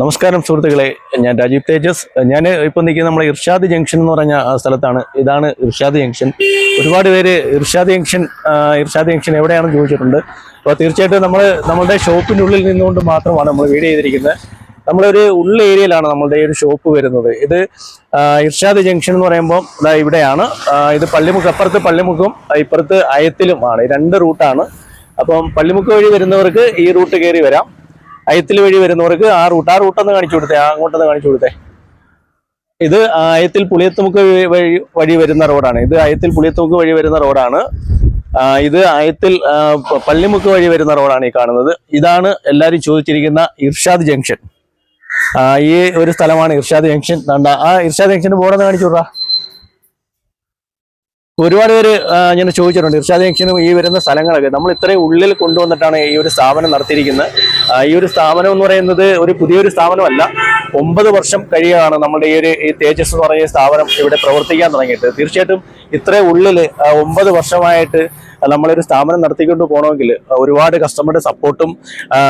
നമസ്കാരം സുഹൃത്തുക്കളെ ഞാൻ രാജീവ് തേജസ്. ഞാൻ ഇപ്പോൾ നിൽക്കുന്ന നമ്മളെ ഇർഷാദ് ജംഗ്ഷൻ എന്ന് പറഞ്ഞ സ്ഥലത്താണ്. ഇതാണ് ഇർഷാദ് ജംഗ്ഷൻ. ഒരുപാട് പേര് ഇർഷാദ് ജംഗ്ഷൻ ഇർഷാദ് ജംഗ്ഷൻ എവിടെയാണെന്ന് ചോദിച്ചിട്ടുണ്ട്. അപ്പോൾ തീർച്ചയായിട്ടും നമ്മൾ നമ്മളുടെ ഷോപ്പിന്റെ ഉള്ളിൽ നിന്നുകൊണ്ട് മാത്രമാണ് നമ്മൾ വീഡിയോ ചെയ്തിരിക്കുന്നത്. നമ്മളൊരു ഉള്ള ഏരിയയിലാണ് നമ്മളുടെ ഈ ഒരു ഷോപ്പ് വരുന്നത്. ഇത് ഇർഷാദ് ജംഗ്ഷൻ എന്ന് പറയുമ്പോൾ ഇവിടെയാണ്. ഇത് പള്ളിമുക്ക് അപ്പുറത്ത് പള്ളിമുക്കും ആ, ഇപ്പുറത്ത് അയത്തിലുമാണ് ആണ്. രണ്ട് റൂട്ടാണ്. അപ്പം പള്ളിമുക്ക് വഴി വരുന്നവർക്ക് ഈ റൂട്ട് കയറി വരാം. അയത്തിൽ വഴി വരുന്നവർക്ക് ആ റൂട്ട് ആ റൂട്ടൊന്ന് കാണിച്ചു കൊടുത്തേ അങ്ങോട്ടൊന്ന് കാണിച്ചു കൊടുത്തേ. ഇത് അയത്തിൽ പുളിയത്തുമുക്ക് വഴി- വഴി വരുന്ന റോഡാണ്. ഇത് അയത്തിൽ പുളിയത്തുമുക്ക് വഴി വരുന്ന റോഡാണ്. ഇത് അയത്തിൽ പള്ളിമുക്ക് വഴി വരുന്ന റോഡാണ് ഈ കാണുന്നത്. ഇതാണ് എല്ലാവരും ചോദിച്ചിരിക്കുന്ന ഇർഷാദ് ജംഗ്ഷൻ. ഈ ഒരു സ്ഥലമാണ് ഇർഷാദ് ജംഗ്ഷൻ. ദാണ്ട ആ ഇർഷാദ് ജംഗ്ഷന്റെ ബോർഡൊന്ന് കാണിച്ചു വിടാ ഒരുപാട് പേര് ഞാൻ ചോദിച്ചിട്ടുണ്ട് ഇർഷാദ് ജംഗ്ഷനും ഈ വരുന്ന സ്ഥലങ്ങളൊക്കെ. നമ്മൾ ഇത്രയും ഉള്ളിൽ കൊണ്ടുവന്നിട്ടാണ് ഈ ഒരു സ്ഥാപനം നടത്തിയിരിക്കുന്നത്. ഈ ഒരു സ്ഥാപനം എന്ന് പറയുന്നത് ഒരു പുതിയൊരു സ്ഥാപനമല്ല. ഒമ്പത് വർഷം കഴിയുകയാണ് നമ്മുടെ ഈ ഒരു ഈ തേജസ് എന്ന് പറയുന്ന സ്ഥാപനം ഇവിടെ പ്രവർത്തിക്കാൻ തുടങ്ങിയിട്ട്. തീർച്ചയായിട്ടും ഇത്രയും ഉള്ളിൽ ആ, ഒമ്പത് വർഷമായിട്ട് നമ്മളൊരു സ്ഥാപനം നടത്തിക്കൊണ്ട് പോകണമെങ്കിൽ ഒരുപാട് കസ്റ്റമറുടെ സപ്പോർട്ടും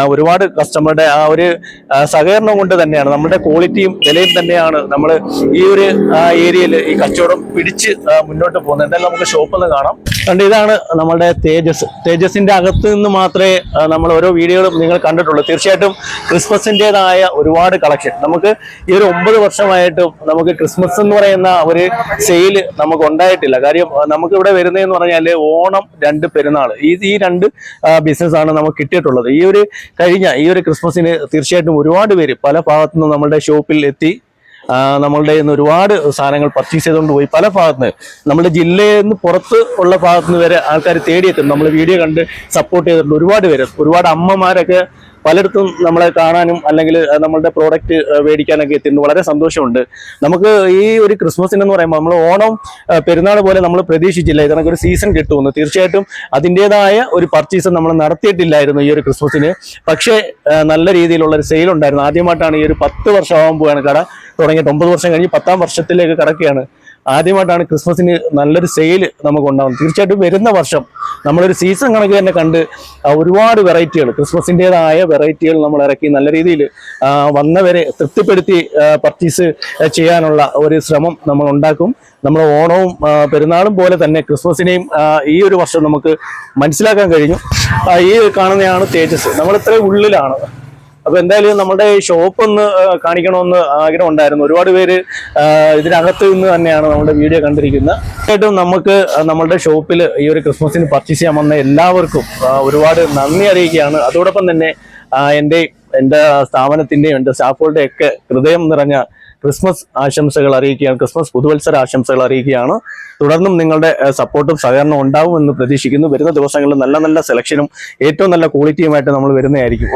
ഒരുപാട് കസ്റ്റമറുടെ ആ ഒരു സഹകരണം കൊണ്ട് തന്നെയാണ് നമ്മുടെ ക്വാളിറ്റിയും വിലയും തന്നെയാണ് നമ്മൾ ഈ ഒരു ഏരിയയിൽ ഈ കച്ചവടം പിടിച്ച് മുന്നോട്ട് പോകുന്നത്. എന്തായാലും നമുക്ക് ഷോപ്പിൽ നിന്ന് കാണാം. കണ്ട് ഇതാണ് നമ്മുടെ തേജസ്. തേജസിന്റെ അകത്ത് നിന്ന് മാത്രമേ നമ്മൾ ഓരോ വീഡിയോകളും നിങ്ങൾ കണ്ടിട്ടുള്ളൂ. തീർച്ചയായിട്ടും ക്രിസ്മസിന്റെതായ ഒരുപാട് കളക്ഷൻ. നമുക്ക് ഈ ഒരു ഒമ്പത് വർഷമായിട്ടും നമുക്ക് ക്രിസ്മസ് എന്ന് പറയുന്ന ഒരു സെയിൽ നമുക്ക് ഉണ്ടായിട്ടില്ല. കാര്യം നമുക്ക് ഇവിടെ വരുന്നതെന്ന് പറഞ്ഞാൽ ഓണം രണ്ട് പെരുന്നാൾ ഈ ഈ രണ്ട് ബിസിനസ് ആണ് നമുക്ക് കിട്ടിയിട്ടുള്ളത്. ഈ ഒരു കഴിഞ്ഞ ഈ ഒരു ക്രിസ്മസിന് തീർച്ചയായിട്ടും ഒരുപാട് പേര് പല ഭാഗത്തു നിന്നും നമ്മളുടെ ഷോപ്പിൽ എത്തി നമ്മളുടെ ഇന്ന് ഒരുപാട് സാധനങ്ങൾ പർച്ചേസ് ചെയ്തുകൊണ്ട് പോയി. പല ഭാഗത്തുനിന്ന് നമ്മുടെ ജില്ലയിൽ നിന്ന് പുറത്ത് ഉള്ള ഭാഗത്തുനിന്ന് വരെ ആൾക്കാർ തേടിയെത്തും. നമ്മൾ വീഡിയോ കണ്ട് സപ്പോർട്ട് ചെയ്തിട്ടുണ്ട്. ഒരുപാട് പേര് ഒരുപാട് അമ്മമാരൊക്കെ പലയിടത്തും നമ്മളെ കാണാനും അല്ലെങ്കിൽ നമ്മളുടെ പ്രോഡക്റ്റ് മേടിക്കാനൊക്കെ എത്തിയിട്ടുണ്ട്. വളരെ സന്തോഷമുണ്ട്. നമുക്ക് ഈ ഒരു ക്രിസ്മസിന് എന്ന് പറയുമ്പോൾ നമ്മൾ ഓണം പെരുന്നാൾ പോലെ നമ്മൾ പ്രതീക്ഷിച്ചില്ല. ഇതിനൊക്കെ ഒരു സീസൺ കിട്ടുമെന്ന്. തീർച്ചയായിട്ടും അതിന്റെതായ ഒരു പർച്ചേസ് നമ്മൾ നടത്തിയിട്ടില്ലായിരുന്നു ഈ ഒരു ക്രിസ്മസിന് പക്ഷേ നല്ല രീതിയിലുള്ള ഒരു സെയിൽ ഉണ്ടായിരുന്നു. ആദ്യമായിട്ടാണ് ഈ ഒരു പത്ത് വർഷമാകുമ്പോഴാണ് കട തുടങ്ങിയിട്ട് ഒമ്പത് വർഷം കഴിഞ്ഞ് പത്താം വർഷത്തിലേക്ക് കടക്കുകയാണ്. ആദ്യമായിട്ടാണ് ക്രിസ്മസിന് നല്ലൊരു സെയിൽ നമുക്ക് ഉണ്ടാകുന്നത് തീർച്ചയായിട്ടും വരുന്ന വർഷം നമ്മളൊരു സീസൺ കണക്ക് തന്നെ കണ്ട് ഒരുപാട് വെറൈറ്റികൾ ക്രിസ്മസിന്റെതായ വെറൈറ്റികൾ നമ്മൾ ഇറക്കി നല്ല രീതിയിൽ വന്നവരെ തൃപ്തിപ്പെടുത്തി പർച്ചേസ് ചെയ്യാനുള്ള ഒരു ശ്രമം നമ്മൾ ഉണ്ടാക്കും. നമ്മൾ ഓണവും പെരുന്നാളും പോലെ തന്നെ ക്രിസ്മസിനെയും ഈ ഒരു വർഷം നമുക്ക് മനസ്സിലാക്കാൻ കഴിഞ്ഞു. ഈ കാണുന്നതാണ് തേജസ്. നമ്മൾ ഉള്ളിലാണ്. അപ്പൊ എന്തായാലും നമ്മുടെ ഷോപ്പ് ഒന്ന് കാണിക്കണമെന്ന് ആഗ്രഹം ഉണ്ടായിരുന്നു. ഒരുപാട് പേര് ഇതിനകത്ത് നിന്ന് തന്നെയാണ് നമ്മുടെ വീഡിയോ കണ്ടിരിക്കുന്നത്. തീർച്ചയായിട്ടും നമുക്ക് നമ്മുടെ ഷോപ്പിൽ ഈ ഒരു ക്രിസ്മസിന് പർച്ചേസ് ചെയ്യാൻ വന്ന എല്ലാവർക്കും ഒരുപാട് നന്ദി അറിയിക്കുകയാണ്. അതോടൊപ്പം തന്നെ എന്റെ എന്റെ സ്ഥാപനത്തിന്റെയും എന്റെ സ്റ്റാഫുകളുടെ ഒക്കെ ഹൃദയം നിറഞ്ഞ ക്രിസ്മസ് ആശംസകൾ അറിയിക്കുകയാണ്. ക്രിസ്മസ് പുതുവത്സര ആശംസകൾ അറിയിക്കുകയാണ്. തുടർന്നും നിങ്ങളുടെ സപ്പോർട്ടും സഹകരണവും ഉണ്ടാവുമെന്ന് പ്രതീക്ഷിക്കുന്നു. വരുന്ന ദിവസങ്ങളിൽ നല്ല നല്ല സെലക്ഷനും ഏറ്റവും നല്ല ക്വാളിറ്റിയുമായിട്ട് നമ്മൾ വരുന്നതായിരിക്കും.